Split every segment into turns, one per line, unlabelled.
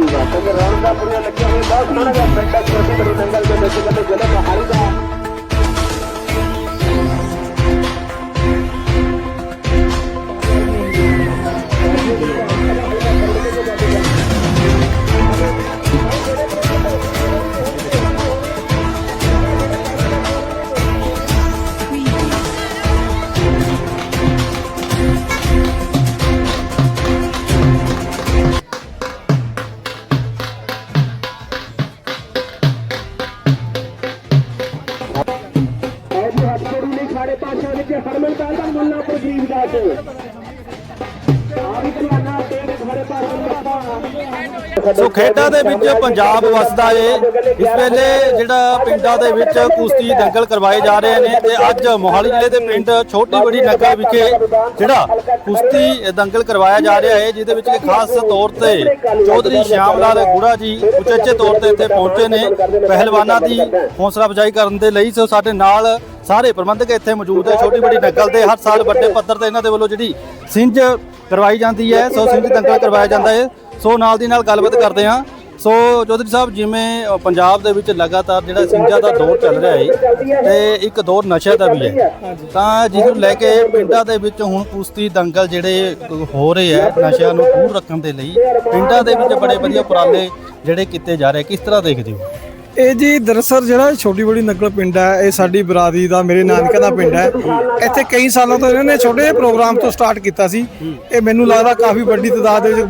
ਜੀ ਵਾਹ ਤੇ ਰੌਣਕਾਂ ਪੂਰੀਆਂ ਲੱਗੀਆਂ ਹੋਈਆਂ, ਬਹੁਤ ਸੋਹਣਾ ਜਿਹਾ ਪਿੰਡ ਹੈ ਛੋਟੀ ਬੜੀ ਨੰਗਲ ਦੇ ਵਿੱਚ ਕਹਿੰਦੇ ਜ਼ਿਲ੍ਹੇ ਮੋਹਾਲੀ ਦਾ
ਸੋ ਖੇਡਾਂ ਦੇ ਵਿੱਚ ਪੰਜਾਬ ਵਸਦਾ ਏ। ਇਸ ਵੇਲੇ ਜਿਹੜਾ ਪਿੰਡਾਂ ਦੇ ਵਿੱਚ ਕੁਸ਼ਤੀ ਦੰਗਲ ਕਰਵਾਏ ਜਾ ਰਹੇ ਨੇ ਤੇ ਅੱਜ ਮੋਹਾਲੀ ਜ਼ਿਲ੍ਹੇ ਦੇ ਪਿੰਡ ਛੋਟੀ ਬੜੀ ਨਗਰ ਵਿਖੇ ਜਿਹੜਾ ਕੁਸ਼ਤੀ ਦੰਗਲ ਕਰਵਾਇਆ ਜਾ ਰਿਹਾ ਹੈ ਜਿਹਦੇ ਵਿੱਚ ਖਾਸ ਤੌਰ ਤੇ ਚੌਧਰੀ ਸ਼ਿਆਮ ਲਾਲ ਗੁੜਾ ਜੀ ਉਚੇਚੇ ਤੌਰ ਤੇ ਇੱਥੇ ਪਹੁੰਚੇ ਨੇ। ਪਹਿਲਵਾਨਾਂ ਦੀ ਹੌਸਲਾ ਅਫਜ਼ਾਈ ਕਰਨ ਦੇ ਲਈ ਸੋ ਸਾਡੇ ਨਾਲ ਸਾਰੇ ਪ੍ਰਬੰਧਕ ਇੱਥੇ ਮੌਜੂਦ ਹੈ ਛੋਟੀ ਬੜੀ ਨਗਲ ਦੇ ਹਰ ਸਾਲ ਵੱਡੇ ਪੱਧਰ ਤੇ ਇਹਨਾਂ ਦੇ ਵੱਲੋਂ ਜਿਹੜੀ ਸਿੰਜ ਕਰਵਾਈ ਜਾਂਦੀ ਹੈ, ਸੋ ਸਿੰਜ ਦੰਗਲ ਕਰਵਾਇਆ ਜਾਂਦਾ ਹੈ ਸੋ ਨਾਲ ਦੀ ਨਾਲ ਗੱਲਬਾਤ ਕਰਦੇ ਹਾਂ। ਸੋ ਚੌਧਰੀ ਸਾਹਿਬ ਜਿਵੇਂ ਅ, ਪੰਜਾਬ ਦੇ ਵਿੱਚ ਲਗਾਤਾਰ ਜਿਹੜਾ ਸਿੰਜਾਂ ਦਾ ਦੌਰ ਚੱਲ ਰਿਹਾ ਹੈ ਤੇ ਇੱਕ ਦੌਰ ਨਸ਼ੇ ਦਾ ਵੀ ਹੈ। ਤਾਂ ਜਿਹਨੂੰ ਲੈ ਕੇ ਪਿੰਡਾਂ ਦੇ ਵਿੱਚ ਹੁਣ ਕੁਸ਼ਤੀ ਦੰਗਲ ਜਿਹੜੇ ਹੋ ਰਹੇ ਹੈ ਨਸ਼ਿਆਂ ਨੂੰ ਦੂਰ ਰੱਖਣ ਦੇ ਲਈ ਪਿੰਡਾਂ ਦੇ ਵਿੱਚ ਬੜੇ ਵਧੀਆ ਉਪਰਾਲੇ ਜਿਹੜੇ ਕੀਤੇ ਜਾ ਰਹੇ ਕਿਸ ਤਰ੍ਹਾਂ ਦੇਖਦੇ ਹੋ?
ਇਹ ਜੀ ਦਰਅਸਲ ਜਿਹੜਾ ਛੋਟੀ ਬੜੀ ਨਗਲ ਪਿੰਡ ਹੈ, ਇਹ ਸਾਡੀ ਬਰਾਦਰੀ ਦਾ, ਮੇਰੇ ਨਾਨਕੇ ਦਾ ਪਿੰਡ ਹੈ। ਇੱਥੇ ਕਈ ਸਾਲਾਂ ਤੋਂ ਇਹਨਾਂ ਨੇ ਛੋਟੇ ਜਿਹੇ ਪ੍ਰੋਗਰਾਮ ਤੋਂ ਸਟਾਰਟ ਕੀਤਾ ਸੀ। ਇਹ ਮੈਨੂੰ ਲੱਗਦਾ ਕਾਫੀ ਵੱਡੀ ਤਾਦਾਦ ਦੇ ਵਿੱਚ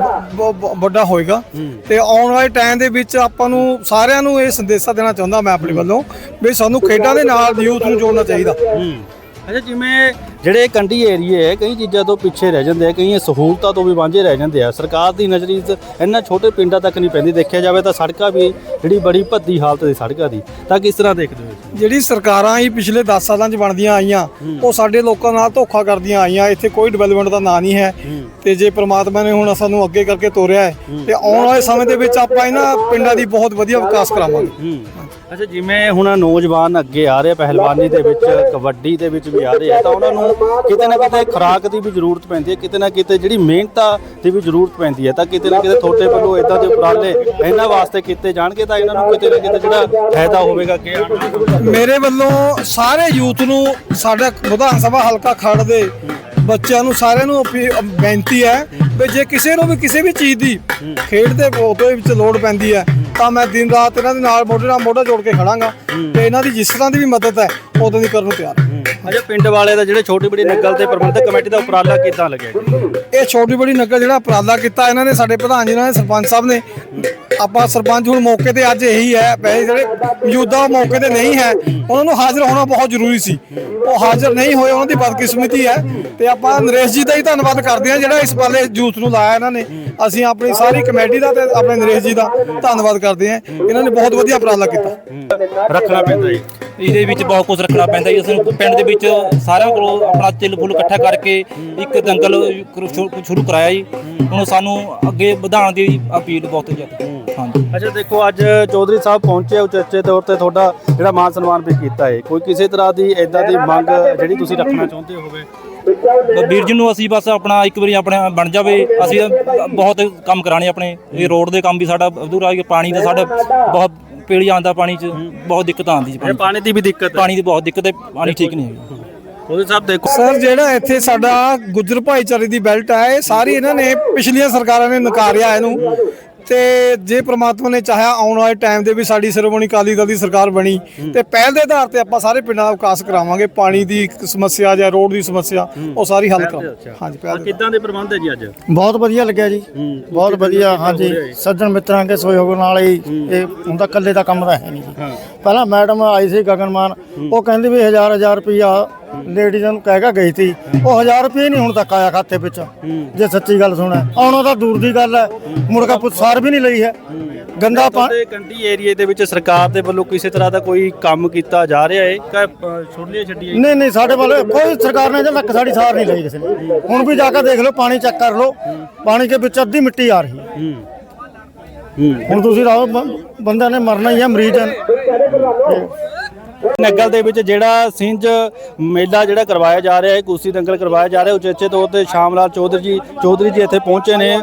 ਵੱਡਾ ਹੋਏਗਾ। ਤੇ ਆਉਣ ਵਾਲੇ ਟਾਈਮ ਦੇ ਵਿੱਚ ਆਪਾਂ ਨੂੰ ਸਾਰਿਆਂ ਨੂੰ ਇਹ ਸੰਦੇਸ਼ਾ ਦੇਣਾ ਚਾਹੁੰਦਾ ਮੈਂ ਆਪਣੇ ਵੱਲੋਂ ਵੀ ਸਾਨੂੰ ਖੇਡਾਂ ਦੇ ਨਾਲ ਯੂਥ ਨੂੰ ਜੋੜਨਾ ਚਾਹੀਦਾ।
ਅੱਛਾ, ਜਿਵੇਂ ਜਿਹੜੇ ਕੰਢੀ ਏਰੀਏ ਹੈ ਕਈ ਚੀਜ਼ਾਂ ਤੋਂ ਪਿੱਛੇ ਰਹਿ ਜਾਂਦੇ ਆ ਕਈ ਸਹੂਲਤਾਂ ਤੋਂ ਵੀ ਵਾਂਝੇ ਰਹਿ ਜਾਂਦੇ ਆ। ਸਰਕਾਰ ਦੀ ਨਜ਼ਰੀ ਇੰਨਾ ਛੋਟੇ ਪਿੰਡਾਂ ਤੱਕ ਨਹੀਂ ਪੈਂਦੀ ਦੇਖਿਆ ਜਾਵੇ ਤਾਂ ਸੜਕਾਂ ਵੀ ਜਿਹੜੀ ਬੜੀ ਭੱਦੀ ਹਾਲਤ ਦੀ ਸੜਕਾਂ ਦੀ ਤਾਂ ਕਿਸ ਤਰ੍ਹਾਂ ਦੇਖਦੇ ਹੋ?
ਜਿਹੜੀ ਸਰਕਾਰਾਂ ਹੀ ਪਿਛਲੇ 10 ਸਾਲਾਂ 'ਚ ਬਣਦੀਆਂ ਆਈਆਂ ਉਹ ਸਾਡੇ ਲੋਕਾਂ ਨਾਲ ਧੋਖਾ ਕਰਦੀਆਂ ਆਈਆਂ। ਇੱਥੇ ਕੋਈ ਡਿਵੈਲਪਮੈਂਟ ਦਾ ਨਾਂ ਨਹੀਂ ਹੈ। ਤੇ ਜੇ ਪ੍ਰਮਾਤਮਾ ਨੇ ਹੁਣ ਸਾਨੂੰ ਅੱਗੇ ਕਰਕੇ ਤੋਰਿਆ ਹੈ ਤੇ ਆਉਣ ਵਾਲੇ ਸਮੇਂ ਦੇ ਵਿੱਚ ਆਪਾਂ ਇਹਨਾਂ ਪਿੰਡਾਂ ਦੀ ਬਹੁਤ ਵਧੀਆ ਵਿਕਾਸ ਕਰਾਵਾਂਗੇ।
ਅੱਛਾ ਜਿਵੇਂ ਹੁਣ ਨੌਜਵਾਨ ਅੱਗੇ ਆ ਰਹੇ ਆ ਪਹਿਲਵਾਨੀ ਦੇ ਵਿੱਚ ਕਬੱਡੀ ਦੇ ਵਿੱਚ ਵੀ ਆ ਰਹੇ ਆ ਤਾਂ ਉਹਨਾਂ ਨੂੰ ਕਿਤੇ ਨਾ ਕਿਤੇ ਖੁਰਾਕ ਦੀ ਵੀ ਜ਼ਰੂਰਤ ਪੈਂਦੀ ਹੈ ਕਿਤੇ ਨਾ ਕਿਤੇ ਜਿਹੜੀ ਮਿਹਨਤਾਂ ਦੀ ਵੀ ਜ਼ਰੂਰਤ ਪੈਂਦੀ ਹੈ ਤਾਂ ਕਿਤੇ ਨਾ ਕਿਤੇ ਤੁਹਾਡੇ ਵੱਲੋਂ ਇਦਾਂ ਦੇ ਉਪਰਾਲੇ ਇਹਨਾਂ ਵਾਸਤੇ ਕੀਤੇ ਜਾਣਗੇ ਤਾਂ ਇਹਨਾਂ ਨੂੰ ਕਿਤੇ ਨਾ ਕਿਤੇ ਜਿਹੜਾ ਫਾਇਦਾ ਹੋਵੇਗਾ ਕਿ।
ਮੇਰੇ ਵੱਲੋਂ ਸਾਰੇ ਯੂਥ ਨੂੰ ਸਾਡਾ ਵਿਧਾਨ ਸਭਾ ਹਲਕਾ ਖੜ ਦੇ ਬੱਚਿਆਂ ਨੂੰ ਸਾਰਿਆਂ ਨੂੰ ਬੇਨਤੀ ਹੈ ਵੀ ਜੇ ਕਿਸੇ ਨੂੰ ਵੀ ਕਿਸੇ ਵੀ ਚੀਜ਼ ਦੀ ਖੇਡ ਦੇ ਵਿੱਚ ਲੋੜ ਪੈਂਦੀ ਹੈ ਤਾਂ ਮੈਂ ਦਿਨ ਰਾਤ ਇਹਨਾਂ ਦੇ ਨਾਲ ਮੋਢੇ ਨਾਲ ਮੋਢਾ ਜੋੜ ਕੇ ਖੜਾਂਗਾ ਤੇ ਇਹਨਾਂ ਦੀ ਜਿਸ ਤਰ੍ਹਾਂ ਦੀ ਵੀ ਮਦਦ ਹੈ ਉਦੋਂ ਦੀ ਕਰਨ ਨੂੰ ਤਿਆਰ ਹਾਂ।
ਅੱਛਾ ਪਿੰਡ ਵਾਲੇ ਦਾ ਜਿਹੜੇ ਛੋਟੀ ਬੜੀ ਨਗਲ ਤੇ ਪ੍ਰਬੰਧਕ ਕਮੇਟੀ ਦਾ ਉਪਰਾਲਾ ਕਿੱਦਾਂ ਲੱਗਿਆ
ਇਹ ਛੋਟੀ ਬੜੀ ਨਗਰ ਜਿਹੜਾ ਉਪਰਾਲਾ ਕੀਤਾ ਇਹਨਾਂ ਨੇ ਸਾਡੇ ਪ੍ਰਧਾਨ ਜੀ ਨੇ ਸਰਪੰਚ ਸਾਹਿਬ ਨੇ। ਆਪਾਂ ਸਰਪੰਚ ਹੁਣ ਮੌਕੇ ਤੇ ਅੱਜ ਇਹੀ ਹੈ ਵੈਸੇ ਜਿਹੜੇ ਮੌਜੂਦਾ ਮੌਕੇ ਤੇ ਨਹੀਂ ਹੈ ਉਹਨਾਂ ਨੂੰ ਹਾਜ਼ਰ ਹੋਣਾ ਬਹੁਤ ਜ਼ਰੂਰੀ ਸੀ। ਉਹ ਹਾਜ਼ਰ ਨਹੀਂ ਹੋਏ ਉਹਨਾਂ ਦੀ ਬਦਕਿਸਮਤੀ ਹੈ। ਤੇ ਆਪਾਂ ਨਰੇਸ਼ ਜੀ ਦਾ ਹੀ ਧੰਨਵਾਦ ਕਰਦੇ ਹਾਂ ਜਿਹੜਾ ਇਸ ਪਾਲੇ ਯੂਥ ਨੂੰ ਲਾਇਆ ਇਹਨਾਂ ਨੇ। ਅਸੀਂ ਆਪਣੀ ਸਾਰੀ ਕਮੇਟੀ ਦਾ ਤੇ ਆਪਣੇ ਨਰੇਸ਼ ਜੀ ਦਾ ਧੰਨਵਾਦ ਕਰਦੇ ਹਾਂ। ਇਹਨਾਂ ਨੇ ਬਹੁਤ ਵਧੀਆ ਉਪਰਾਲਾ ਕੀਤਾ।
ਰੱਖਣਾ ਪੈਂਦਾ ਜੀ।
ਇਹਦੇ ਵਿੱਚ ਬਹੁਤ ਕੁਝ ਰੱਖਣਾ ਪੈਂਦਾ ਜੀ। ਅਸੀਂ ਪਿੰਡ ਦੇ ਵਿੱਚ ਸਾਰਿਆਂ ਕੋਲੋਂ ਆਪਣਾ ਤਿਲ ਫੁੱਲ ਇਕੱਠਾ ਕਰਕੇ ਇੱਕ ਦੰਗਲ ਸ਼ੁਰੂ- ਕਰਾਇਆ ਜੀ। ਹੁਣ ਸਾਨੂੰ ਅੱਗੇ ਵਧਾਉਣ ਦੀ ਅਪੀਲ ਬਹੁਤ ਜ਼ਿਆਦਾ। ਹਾਂਜੀ।
ਅੱਛਾ ਦੇਖੋ ਅੱਜ ਚੌਧਰੀ ਸਾਹਿਬ ਪਹੁੰਚੇ ਉਚੇਚੇ ਤੌਰ ਤੇ ਤੁਹਾਡਾ ਜਿਹੜਾ ਮਾਨ ਸਨਮਾਨ ਵੀ ਕੀਤਾ ਹੈ ਕੋਈ ਕਿਸੇ ਤਰ੍ਹਾਂ ਦੀ ਇਦਾਂ ਦੀ ਮੰਗ ਜਿਹੜੀ ਤੁਸੀਂ ਰੱਖਣਾ ਚਾਹੁੰਦੇ ਹੋਵੇ?
ਵੀਰ ਜੀ ਨੂੰ ਅਸੀਂ ਬਸ ਆਪਣਾ ਇੱਕ ਵਾਰੀ ਆਪਣਾ ਬਣ ਜਾਵੇ। ਅਸੀਂ ਬਹੁਤ ਕੰਮ ਕਰਾਣੇ ਆਪਣੇ। ਇਹ ਰੋਡ ਦੇ ਕੰਮ ਵੀ ਸਾਡਾ ਅਧੂਰਾ ਹੈ ਪਾਣੀ ਦਾ ਸਾਡਾ ਬਹੁਤ ਪੇੜੀ ਆਉਂਦਾ ਪਾਣੀ 'ਚ ਬਹੁਤ ਦਿੱਕਤ ਆਉਂਦੀ ਜੀ
ਇਹ ਪਾਣੀ ਦੀ ਵੀ ਦਿੱਕਤ ਹੈ।
ਪਾਣੀ ਦੀ ਬਹੁਤ ਦਿੱਕਤ ਹੈ ਪਾਣੀ ਠੀਕ ਨਹੀਂ ਹੈਗਾ।
ਚੌਧਰੀ ਸਾਹਿਬ ਦੇਖੋ।
ਸਰ ਜਿਹੜਾ ਇੱਥੇ ਸਾਡਾ ਗੁੱਜਰ ਭਾਈਚਾਰੇ ਦੀ ਬੈਲਟ ਹੈ ਇਹ ਸਾਰੀ ਇਹਨਾਂ ਨੇ ਪਿਛਲੀਆਂ ਸਰਕਾਰਾਂ ਨੇ ਨਕਾਰਿਆ ਇਹਨੂੰ। ਤੇ ਜੇ ਪ੍ਰਮਾਤਮਾ ਨੇ ਚਾਹਿਆ ਆਉਣ ਵਾਲੇ ਟਾਈਮ ਦੇ ਵੀ ਸਾਡੀ ਸ਼੍ਰੋਮਣੀ ਅਕਾਲੀ ਦਲ ਦੀ ਸਰਕਾਰ ਬਣੀ ਤੇ ਪਹਿਲ ਦੇ ਆਧਾਰ ਤੇ ਆਪਾਂ ਸਾਰੇ ਪਿੰਡਾਂ ਦਾ ਵਿਕਾਸ ਕਰਾਵਾਂਗੇ ਪਾਣੀ ਦੀ ਇੱਕ ਸਮੱਸਿਆ ਜਾਂ ਰੋਡ ਦੀ ਸਮੱਸਿਆ ਉਹ ਸਾਰੀ ਹੱਲ ਕਰਾਂਗੇ। ਹਾਂਜੀ ਪਹਿਲ ਦੇ
ਕਿੱਦਾਂ ਦੇ ਪ੍ਰਬੰਧ ਹੈ ਜੀ ਅੱਜ?
ਬਹੁਤ ਵਧੀਆ ਲੱਗਿਆ ਜੀ। ਬਹੁਤ ਵਧੀਆ ਹਾਂਜੀ। ਸੱਜਣ ਮਿੱਤਰਾਂ ਕੇ ਸਹਿਯੋਗ ਨਾਲ ਹੀ ਇਹ ਹੁੰਦਾ ਇਕੱਲੇ ਦਾ ਕੰਮ ਤਾਂ ਹੈ ਨਹੀਂ ਜੀ। ਪਹਿਲਾਂ ਮੈਡਮ ਆਈ ਸੀ ਗਗਨਮਾਨ ਉਹ ਕਹਿੰਦੀ ਵੀ ਹਜ਼ਾਰ ਹਜ਼ਾਰ ਰੁਪਈਆ ਲੇਡੀਜ਼ਾਂ ਨੂੰ ਕਹਿ ਕੇ ਗਈ ਸੀ ਉਹ ਹਜ਼ਾਰ ਰੁਪਏ ਨਹੀਂ ਹੁਣ ਤੱਕ ਆਇਆ ਖਾਤੇ ਵਿੱਚ। ਜੇ ਸੱਚੀ ਗੱਲ ਸੁਣਾ ਆਉਣਾ ਤਾਂ ਦੂਰ ਦੀ ਗੱਲ ਹੈ ਮੁਰਗਾ ਪੁੱਛਾਰ ਵੀ ਨਹੀਂ ਲਈ ਹੈ। ਗੰਦਾ ਪਾਣੀ
ਕੰਢੀ ਏਰੀਏ ਦੇ ਵਿੱਚ ਸਰਕਾਰ ਦੇ ਵੱਲੋਂ ਕਿਸੇ ਤਰ੍ਹਾਂ ਦਾ ਕੋਈ ਕੰਮ ਕੀਤਾ ਜਾ ਰਿਹਾ ਹੈ? ਕਿ ਛੋੜੀਆਂ ਛੱਡੀਆਂ
ਨਹੀਂ ਨਹੀਂ ਸਾਡੇ ਵੱਲ ਕੋਈ ਸਰਕਾਰ ਨੇ ਜੇ ਲੱਕ ਸਾਡੀ ਸਾਰ ਨਹੀਂ ਲਈ ਕਿਸੇ ਨੇ। ਹੁਣ ਵੀ ਜਾ ਕੇ ਦੇਖ ਲਓ ਪਾਣੀ ਚੈੱਕ ਕਰ ਲਓ। ਪਾਣੀ ਦੇ ਵਿੱਚ ਅੱਧੀ ਮਿੱਟੀ ਆ ਰਹੀ ਹੈ। ਹੁਣ ਤੁਸੀਂ ਰਾਓ ਬੰਦਿਆਂ ਨੇ ਮਰਨਾ ਹੀ ਹੈ ਮਰੀਜ਼ ਨੇ
ਨਗਲ ਦੇ ਵਿੱਚ ਜਿਹੜਾ ਸਿੰਜ ਮੇਲਾ ਜਿਹੜਾ ਕਰਵਾਇਆ ਜਾ ਰਿਹਾ ਹੈ ਕੁਸ਼ਤੀ ਦੰਗਲ ਕਰਵਾਇਆ ਜਾ ਰਿਹਾ ਉਚੇਚੇ ਤੌਰ ਤੇ ਸ਼ਾਮ ਲਾਲ ਚੌਧਰੀ ਜੀ ਚੌਧਰੀ ਜੀ ਇੱਥੇ ਪਹੁੰਚੇ ਨੇ।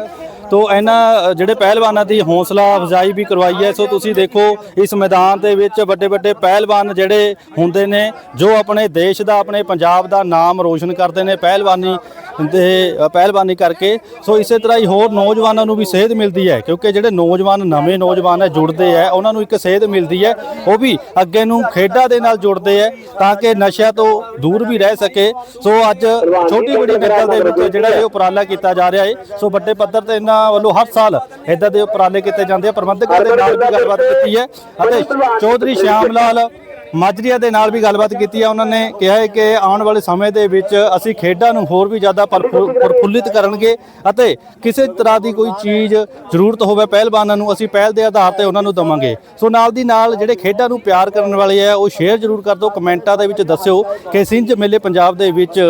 ਤੋਂ ਇਹਨਾਂ ਜਿਹੜੇ ਪਹਿਲਵਾਨਾਂ ਦੀ ਹੌਸਲਾ ਅਫਜ਼ਾਈ ਵੀ ਕਰਵਾਈ ਹੈ, ਸੋ ਤੁਸੀਂ ਦੇਖੋ ਇਸ ਮੈਦਾਨ ਦੇ ਵਿੱਚ ਵੱਡੇ ਵੱਡੇ ਪਹਿਲਵਾਨ ਜਿਹੜੇ ਹੁੰਦੇ ਨੇ, ਜੋ ਆਪਣੇ ਦੇਸ਼ ਦਾ, ਆਪਣੇ ਪੰਜਾਬ ਦਾ ਨਾਮ ਰੋਸ਼ਨ ਕਰਦੇ ਨੇ ਪਹਿਲਵਾਨੀ ਦੇ ਪਹਿਲਵਾਨੀ ਕਰਕੇ। ਸੋ ਇਸੇ ਤਰ੍ਹਾਂ ਹੀ ਹੋਰ ਨੌਜਵਾਨਾਂ ਨੂੰ ਵੀ ਸੇਧ ਮਿਲਦੀ ਹੈ, ਕਿਉਂਕਿ ਜਿਹੜੇ ਨੌਜਵਾਨ ਨਵੇਂ ਨੌਜਵਾਨ ਹੈ, ਜੁੜਦੇ ਹੈ, ਉਹਨਾਂ ਨੂੰ ਇੱਕ ਸੇਧ ਮਿਲਦੀ ਹੈ, ਉਹ ਵੀ ਅੱਗੇ ਨੂੰ ਖੇਡਾਂ ਦੇ ਨਾਲ ਜੁੜਦੇ ਹੈ, ਤਾਂ ਕਿ ਨਸ਼ਿਆਂ ਤੋਂ ਦੂਰ ਵੀ ਰਹਿ ਸਕੇ। ਸੋ ਅੱਜ ਛੋਟੀ ਵੱਡੀ ਨਕਲ ਦੇ ਵਿੱਚ ਜਿਹੜਾ ਇਹ ਉਪਰਾਲਾ ਕੀਤਾ ਜਾ ਰਿਹਾ ਹੈ, ਸੋ ਵੱਡੇ ਪੱਧਰ ਤੇ ਇਹਨਾਂ ਵੱਲੋਂ ਹਰ ਸਾਲ ਇਦਾਂ ਦੇ ਉਪਰਾਲੇ ਕੀਤੇ ਜਾਂਦੇ ਆ। ਪ੍ਰਬੰਧਕਾਂ ਦੇ ਨਾਲ ਵੀ ਗੱਲਬਾਤ ਕੀਤੀ ਹੈ। ਅਤੇ ਚੌਧਰੀ ਸ਼ਿਆਮ ਲਾਲ ਮਾਜਰੀਆ ਦੇ ਨਾਲ ਵੀ ਗੱਲਬਾਤ ਕੀਤੀ ਹੈ ਉਹਨਾਂ ਨੇ ਕਿਹਾ ਹੈ ਕਿ ਆਉਣ ਵਾਲੇ ਸਮੇਂ ਦੇ ਵਿੱਚ ਅਸੀਂ ਖੇਡਾਂ ਨੂੰ ਹੋਰ ਵੀ ਜ਼ਿਆਦਾ ਪ੍ਰਫੁ- ਪ੍ਰਫੁੱਲਿਤ ਕਰਨਗੇ ਅਤੇ ਕਿਸੇ ਤਰ੍ਹਾਂ ਦੀ ਕੋਈ ਚੀਜ਼ ਜ਼ਰੂਰਤ ਹੋਵੇ ਪਹਿਲਵਾਨਾਂ ਨੂੰ, ਅਸੀਂ ਪਹਿਲ ਦੇ ਆਧਾਰ ਤੇ ਉਹਨਾਂ ਨੂੰ ਦਵਾਂਗੇ। ਸੋ ਨਾਲ ਦੀ ਨਾਲ ਜਿਹੜੇ ਖੇਡਾਂ ਨੂੰ ਪਿਆਰ ਕਰਨ ਵਾਲੇ ਆ, ਉਹ ਸ਼ੇਅਰ ਜ਼ਰੂਰ ਕਰ ਦਿਓ। ਕਮੈਂਟਾਂ ਦੇ ਵਿੱਚ ਦੱਸਿਓ ਕਿ ਸਿੰਝ ਮੇਲੇ ਪੰਜਾਬ ਦੇ ਵਿੱਚ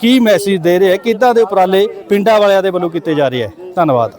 ਕੀ ਮੈਸੇਜ ਦੇ ਰਹੇ ਹੈ ਕਿੱਦਾਂ ਦੇ ਉਪਰਾਲੇ ਪਿੰਡਾਂ ਵਾਲਿਆਂ ਦੇ ਵੱਲੋਂ ਕੀਤੇ ਜਾ ਰਹੇ ਹੈ ਧੰਨਵਾਦ।